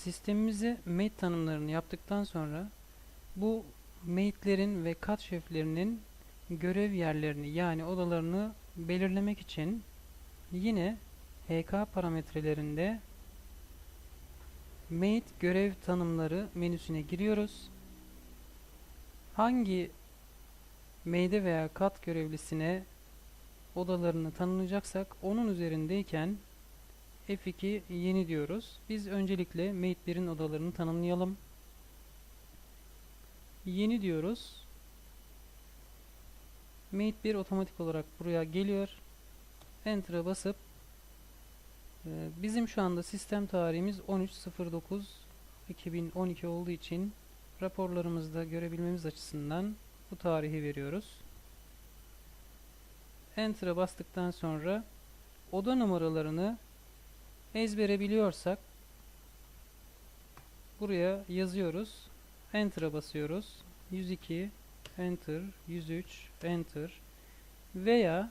Sistemimize mate tanımlarını yaptıktan sonra bu mate'lerin ve kat şeflerinin görev yerlerini yani odalarını belirlemek için yine HK parametrelerinde mate görev tanımları menüsüne giriyoruz. Hangi made veya kat görevlisine odalarını tanımlayacaksak onun üzerindeyken F2 yeni diyoruz. Biz öncelikle mate 1'in odalarını tanımlayalım. Yeni diyoruz. Mate 1 otomatik olarak buraya geliyor. Enter'a basıp e, bizim şu anda sistem tarihimiz 13.09.2012 olduğu için raporlarımızda görebilmemiz açısından bu tarihi veriyoruz. Enter'a bastıktan sonra oda numaralarını ezbere biliyorsak buraya yazıyoruz. Enter'a basıyoruz. 102 Enter, 103 Enter veya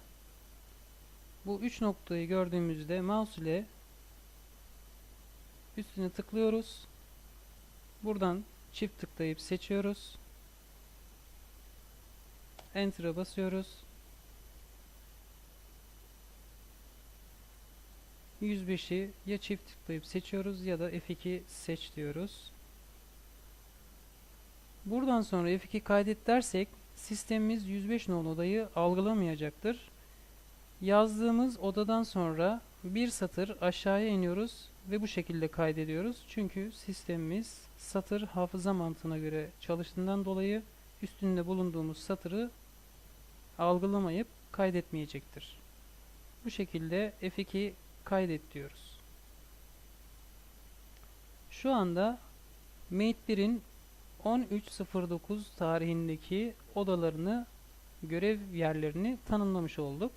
bu üç noktayı gördüğümüzde mouse ile üstüne tıklıyoruz. Buradan çift tıklayıp seçiyoruz. Enter'a basıyoruz. 105'i ya çift tıklayıp seçiyoruz ya da F2 seç diyoruz. Buradan sonra F2 kaydet dersek sistemimiz 105 nolu odayı algılamayacaktır. Yazdığımız odadan sonra bir satır aşağıya iniyoruz ve bu şekilde kaydediyoruz. Çünkü sistemimiz satır hafıza mantığına göre çalıştığından dolayı üstünde bulunduğumuz satırı algılamayıp kaydetmeyecektir. Bu şekilde F2 kaydet diyoruz. Şu anda Mate 1'in 13.09 tarihindeki odalarını, görev yerlerini tanımlamış olduk.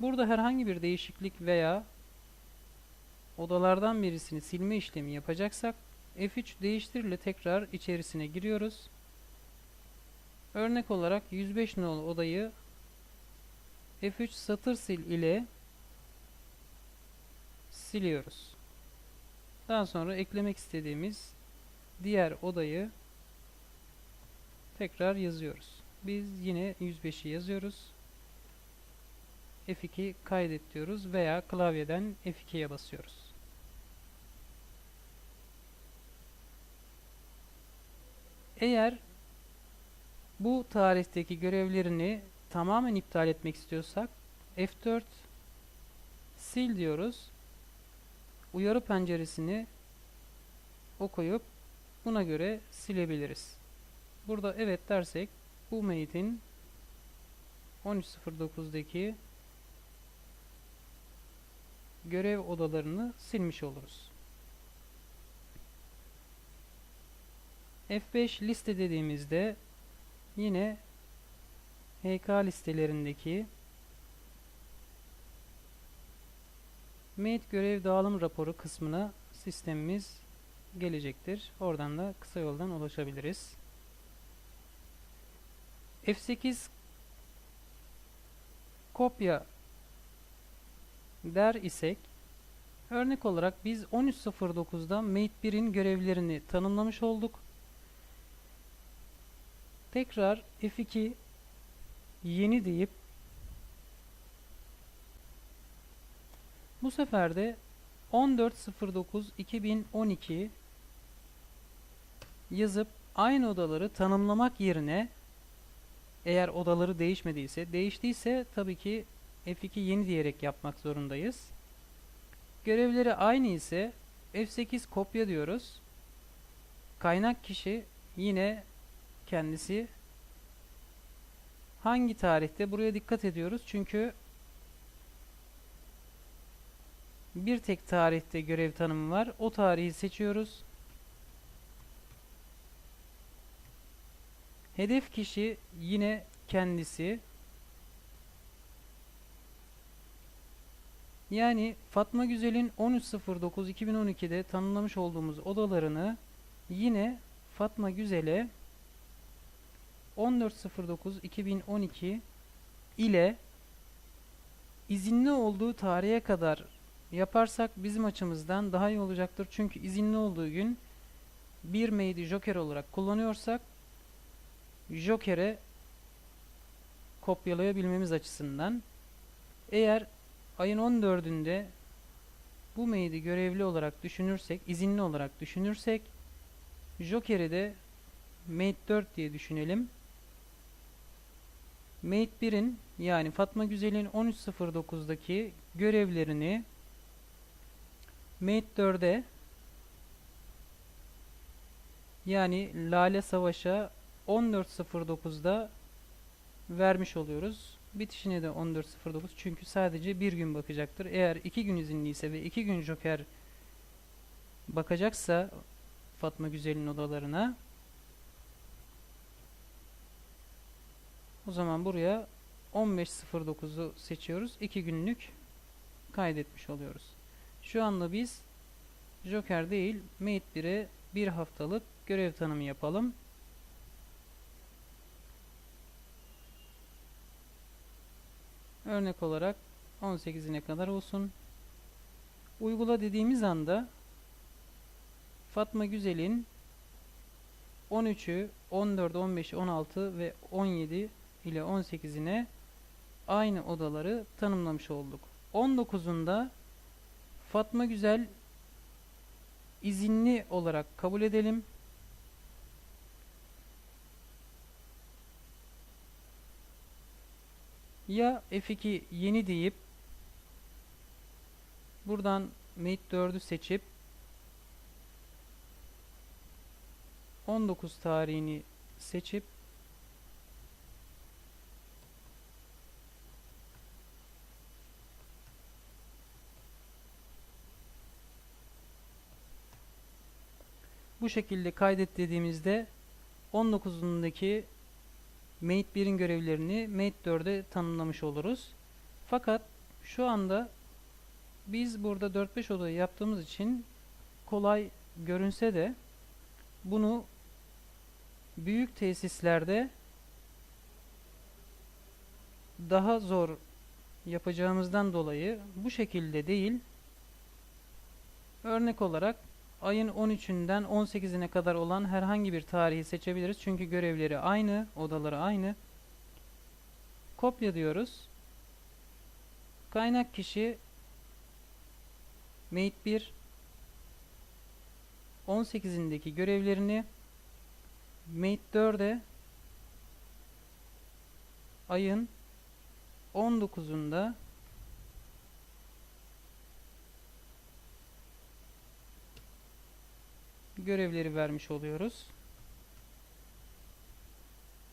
Burada herhangi bir değişiklik veya odalardan birisini silme işlemi yapacaksak F3 değiştir ile tekrar içerisine giriyoruz. Örnek olarak 105 nolu odayı F3 satır sil ile siliyoruz. Daha sonra eklemek istediğimiz diğer odayı tekrar yazıyoruz. Biz yine 105'i yazıyoruz. F2 kaydet diyoruz veya klavyeden F2'ye basıyoruz. Eğer bu tarihteki görevlerini tamamen iptal etmek istiyorsak F4 sil diyoruz. Uyarı penceresini okuyup buna göre silebiliriz. Burada evet dersek bu mate'in 13.09'daki görev odalarını silmiş oluruz. F5 liste dediğimizde yine HK listelerindeki Mate görev dağılım raporu kısmına sistemimiz gelecektir. Oradan da kısa yoldan ulaşabiliriz. F8 kopya der isek örnek olarak biz 13.09'da Mate 1'in görevlerini tanımlamış olduk. Tekrar F2 yeni deyip bu sefer de 14.09.2012 yazıp aynı odaları tanımlamak yerine eğer odaları değişmediyse, değiştiyse tabii ki F2 yeni diyerek yapmak zorundayız. Görevleri aynı ise F8 kopya diyoruz. Kaynak kişi yine kendisi hangi tarihte buraya dikkat ediyoruz. Çünkü bir tek tarihte görev tanımı var. O tarihi seçiyoruz. Hedef kişi yine kendisi. Yani Fatma Güzel'in 13.09.2012'de tanımlamış olduğumuz odalarını yine Fatma Güzel'e 14.09.2012 ile izinli olduğu tarihe kadar yaparsak bizim açımızdan daha iyi olacaktır. Çünkü izinli olduğu gün bir made'i joker olarak kullanıyorsak joker'e kopyalayabilmemiz açısından eğer ayın 14'ünde bu made'i görevli olarak düşünürsek, izinli olarak düşünürsek joker'i de mate 4 diye düşünelim. Mate 1'in yani Fatma Güzel'in 13.09'daki görevlerini Mate 4'e yani Lale Savaş'a 14.09'da vermiş oluyoruz. Bitişine de 14.09 çünkü sadece bir gün bakacaktır. Eğer iki gün izinliyse ve iki gün Joker bakacaksa Fatma Güzel'in odalarına o zaman buraya 15.09'u seçiyoruz. 2 günlük kaydetmiş oluyoruz. Şu anda biz Joker değil Mate 1'e bir haftalık görev tanımı yapalım. Örnek olarak 18'ine kadar olsun. Uygula dediğimiz anda Fatma Güzel'in 13'ü, 14, 15, 16 ve 17 ile 18'ine aynı odaları tanımlamış olduk. 19'unda Fatma Güzel izinli olarak kabul edelim. Ya F2 yeni deyip buradan Mate 4'ü seçip 19 tarihini seçip bu şekilde kaydet dediğimizde 19'undaki Mate 1'in görevlerini Mate 4'e tanımlamış oluruz. Fakat şu anda biz burada 4-5 odayı yaptığımız için kolay görünse de bunu büyük tesislerde daha zor yapacağımızdan dolayı bu şekilde değil örnek olarak ayın 13'ünden 18'ine kadar olan herhangi bir tarihi seçebiliriz. Çünkü görevleri aynı, odaları aynı. Kopya diyoruz. Kaynak kişi Mate 1 18'indeki görevlerini Mate 4'e ayın 19'unda görevleri vermiş oluyoruz.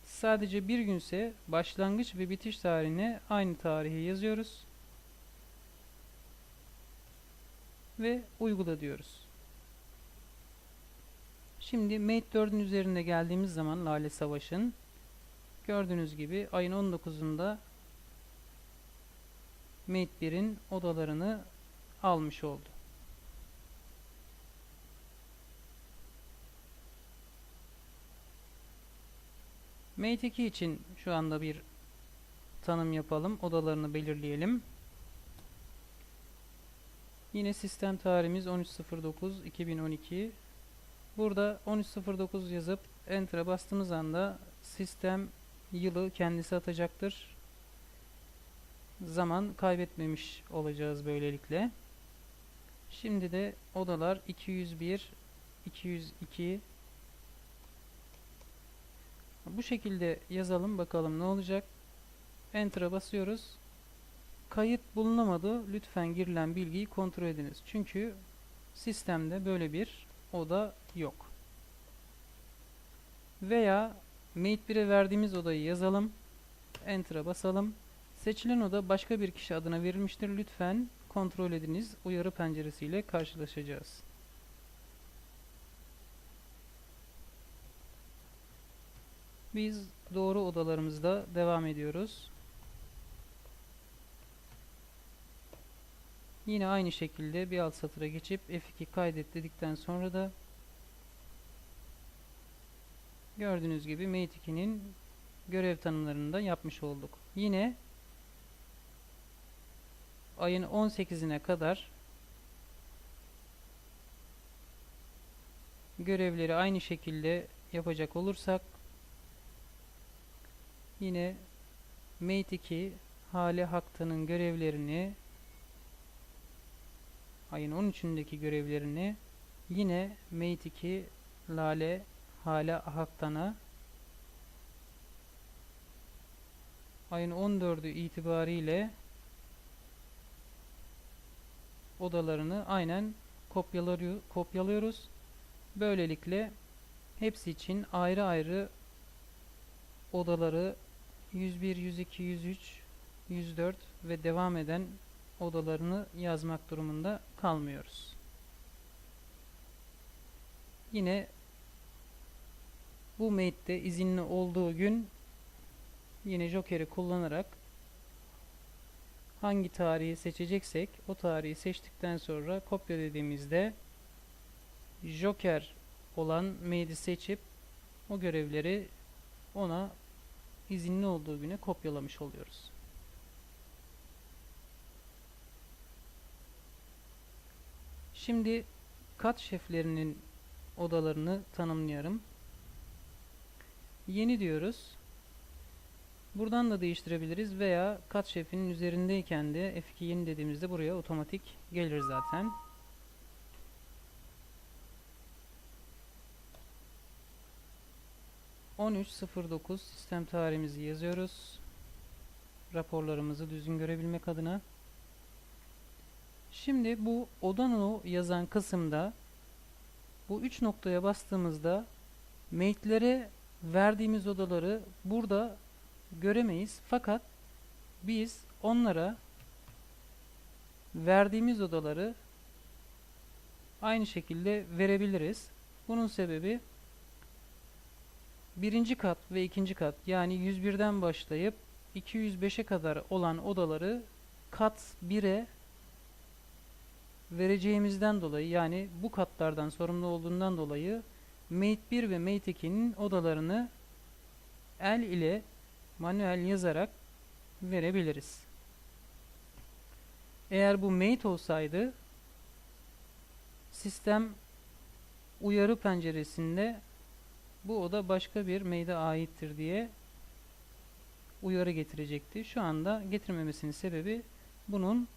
Sadece bir günse başlangıç ve bitiş tarihine aynı tarihi yazıyoruz. Ve uygula diyoruz. Şimdi Mate 4'ün üzerinde geldiğimiz zaman Lale Savaş'ın gördüğünüz gibi ayın 19'unda Mate 1'in odalarını almış oldu. Mate 2 için şu anda bir tanım yapalım. Odalarını belirleyelim. Yine sistem tarihimiz 13.09.2012 Burada 13.09 yazıp Enter'a bastığımız anda sistem yılı kendisi atacaktır. Zaman kaybetmemiş olacağız böylelikle. Şimdi de odalar 201, 202 bu şekilde yazalım bakalım ne olacak. Enter'a basıyoruz. Kayıt bulunamadı. Lütfen girilen bilgiyi kontrol ediniz. Çünkü sistemde böyle bir oda yok. Veya Mate 1'e verdiğimiz odayı yazalım. Enter'a basalım. Seçilen oda başka bir kişi adına verilmiştir. Lütfen kontrol ediniz. Uyarı penceresiyle karşılaşacağız. Biz doğru odalarımızda devam ediyoruz. Yine aynı şekilde bir alt satıra geçip F2 kaydet dedikten sonra da gördüğünüz gibi Mate 2'nin görev tanımlarını da yapmış olduk. Yine ayın 18'ine kadar görevleri aynı şekilde yapacak olursak yine Mate 2 Hale Hakta'nın görevlerini ayın 13'ündeki görevlerini yine Mate 2 Lale Hale Haktan'a ayın 14'ü itibariyle odalarını aynen kopyalıyor, kopyalıyoruz. Böylelikle hepsi için ayrı ayrı odaları 101, 102, 103, 104 ve devam eden odalarını yazmak durumunda kalmıyoruz. Yine bu mate'de izinli olduğu gün yine Joker'i kullanarak hangi tarihi seçeceksek o tarihi seçtikten sonra kopya dediğimizde Joker olan mate'i seçip o görevleri ona izinli olduğu güne kopyalamış oluyoruz. Şimdi kat şeflerinin odalarını tanımlayalım. Yeni diyoruz. Buradan da değiştirebiliriz veya kat şefinin üzerindeyken de F2 yeni dediğimizde buraya otomatik gelir zaten. .13.09 sistem tarihimizi yazıyoruz. Raporlarımızı düzgün görebilmek adına. Şimdi bu Odano yazan kısımda bu üç noktaya bastığımızda mate'lere verdiğimiz odaları burada göremeyiz. Fakat biz onlara verdiğimiz odaları aynı şekilde verebiliriz. Bunun sebebi birinci kat ve ikinci kat yani 101'den başlayıp 205'e kadar olan odaları kat 1'e vereceğimizden dolayı yani bu katlardan sorumlu olduğundan dolayı Mate 1 ve Mate 2'nin odalarını el ile manuel yazarak verebiliriz. Eğer bu Mate olsaydı sistem uyarı penceresinde bu oda başka bir Mate'e aittir diye uyarı getirecekti. Şu anda getirmemesinin sebebi bunun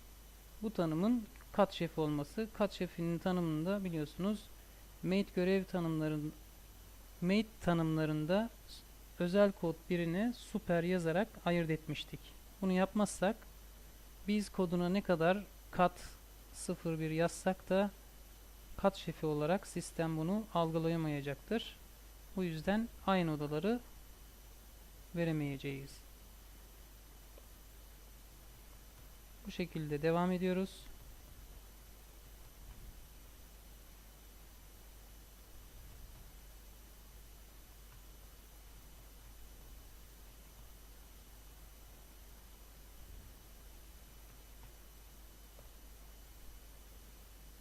bu tanımın kat şefi olması. Kat şefinin tanımında biliyorsunuz mate görev tanımların mate tanımlarında özel kod birine super yazarak ayırt etmiştik. Bunu yapmazsak biz koduna ne kadar kat 01 yazsak da kat şefi olarak sistem bunu algılayamayacaktır. Bu yüzden aynı odaları veremeyeceğiz. Bu şekilde devam ediyoruz.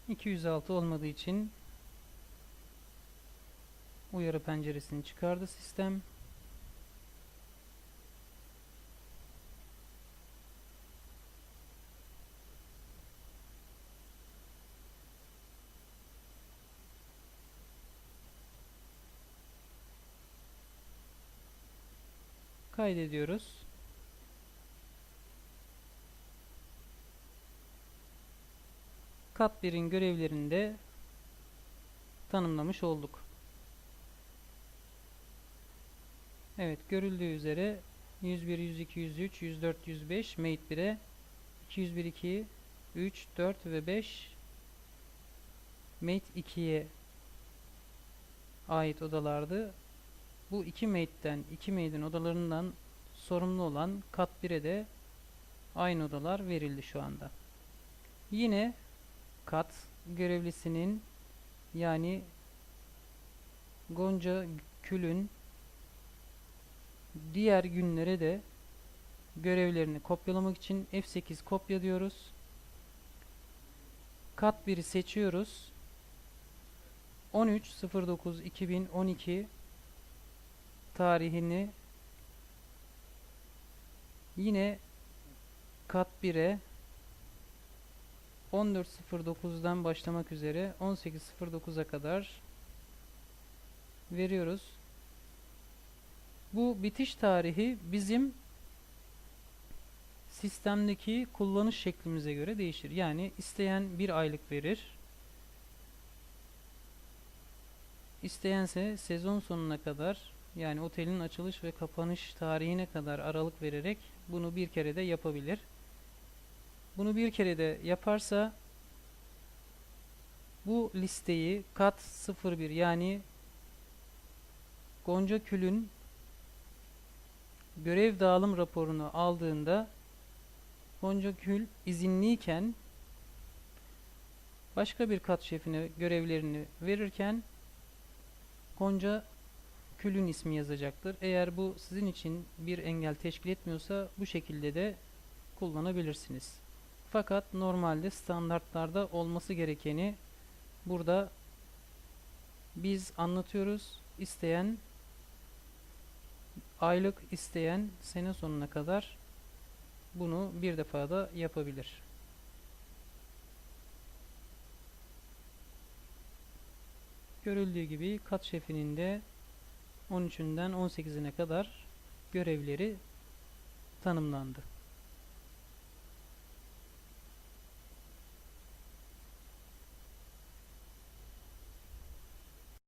...206 olmadığı için... ...uyarı penceresini çıkardı sistem. kaydediyoruz. Kat 1'in görevlerini de tanımlamış olduk. Evet görüldüğü üzere 101, 102, 103, 104, 105 mate 1'e 201, 2, 3, 4 ve 5 mate 2'ye ait odalardı. Bu iki mate'den, iki mate'in odalarından sorumlu olan kat 1'e de aynı odalar verildi şu anda. Yine kat görevlisinin yani Gonca Kül'ün diğer günlere de görevlerini kopyalamak için F8 kopya diyoruz. Kat 1'i seçiyoruz. 13.09.2012 tarihini yine kat 1'e 14.09'dan başlamak üzere 18.09'a kadar veriyoruz. Bu bitiş tarihi bizim sistemdeki kullanış şeklimize göre değişir. Yani isteyen bir aylık verir. İsteyense sezon sonuna kadar yani otelin açılış ve kapanış tarihine kadar aralık vererek bunu bir kere de yapabilir. Bunu bir kere de yaparsa bu listeyi kat 01 yani Gonca Kül'ün görev dağılım raporunu aldığında Gonca Kül izinliyken başka bir kat şefine görevlerini verirken Gonca Kül'ün ismi yazacaktır. Eğer bu sizin için bir engel teşkil etmiyorsa bu şekilde de kullanabilirsiniz. Fakat normalde standartlarda olması gerekeni burada biz anlatıyoruz. İsteyen aylık isteyen sene sonuna kadar bunu bir defa da yapabilir. Görüldüğü gibi kat şefinin de 13'ünden 18'ine kadar görevleri tanımlandı.